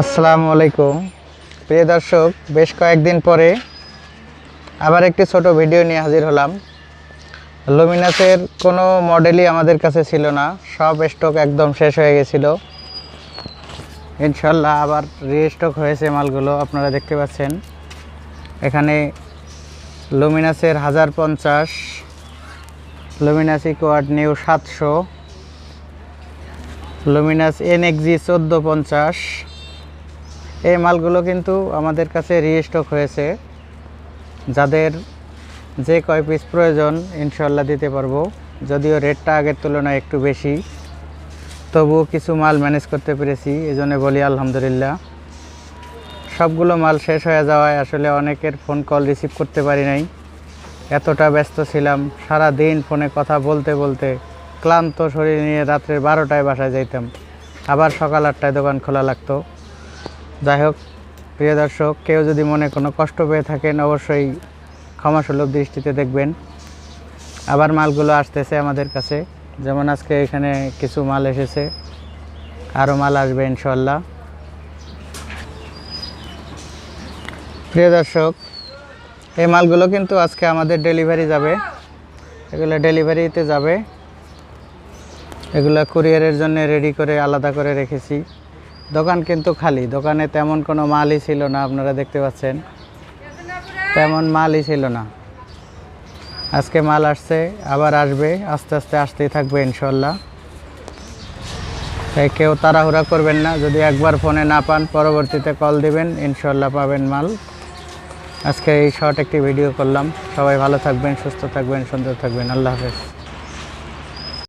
আসসালামু আলাইকুম। প্রিয় দর্শক, বেশ কয়েকদিন পরে আবার একটি ছোট ভিডিও নিয়ে হাজির হলাম। লুমিনাসের কোনো মডেলই আমাদের কাছে ছিল না। সব স্টক একদম শেষ হয়ে গেছিল। ইনশাল্লাহ আবার রিস্টক হয়েছে মালগুলো, আপনারা দেখতে পাচ্ছেন। এখানে লুমিনাসের হাজার পঞ্চাশ, লুমিনাস ইকোয়ার্ড নিউ সাতশো, লুমিনাস এনএক্সি চোদ্দ পঞ্চাশ এই মালগুলো কিন্তু আমাদের কাছে রিস্টক হয়েছে। যাদের যে কয় পিস প্রয়োজন ইনশাল্লাহ দিতে পারব। যদিও রেটটা আগের তুলনায় একটু বেশি, তবুও কিছু মাল ম্যানেজ করতে পেরেছি এই জন্য বলি আলহামদুলিল্লাহ। সবগুলো মাল শেষ হয়ে যাওয়ায় আসলে অনেকের ফোন কল রিসিভ করতে পারি নাই। এতটা ব্যস্ত ছিলাম সারা দিন ফোনে কথা বলতে বলতে ক্লান্ত শরীর নিয়ে রাত্রে বারোটায় বাসায় যাইতাম। আবার সকাল আটটায় দোকান খোলা লাগতো। যাই হোক, প্রিয় দর্শক, কেউ যদি মনে কোনো কষ্ট পেয়ে থাকেন, অবশ্যই ক্ষমাসুলভ দৃষ্টিতে দেখবেন। আবার মালগুলো আসতেছে আমাদের কাছে। যেমন আজকে এখানে কিছু মাল এসেছে। আরও মাল আসবে ইনশাল্লাহ প্রিয় দর্শক, এই মালগুলো কিন্তু আজকে আমাদের ডেলিভারি যাবে। এগুলো ডেলিভারিতে যাবে। এগুলো কুরিয়ারের জন্য রেডি করে আলাদা করে রেখেছি। দোকান কিন্তু খালি। দোকানে তেমন কোনো মালই ছিল না, আপনারা দেখতে পাচ্ছেন। তেমন মালই ছিল না। আজকে মাল আসছে, আবার আসবে, আস্তে আস্তে আসতেই থাকবে ইনশাল্লাহ। তাই কেউ তাড়াহুড়া করবেন না, যদি একবার ফোনে না পান, পরবর্তীতে কল দিবেন, ইনশাল্লাহ পাবেন মাল। আজকে এই শর্ট একটি ভিডিও করলাম। সবাই ভালো থাকবেন, সুস্থ থাকবেন, সুন্দর থাকবেন। আল্লাহ হাফেজ।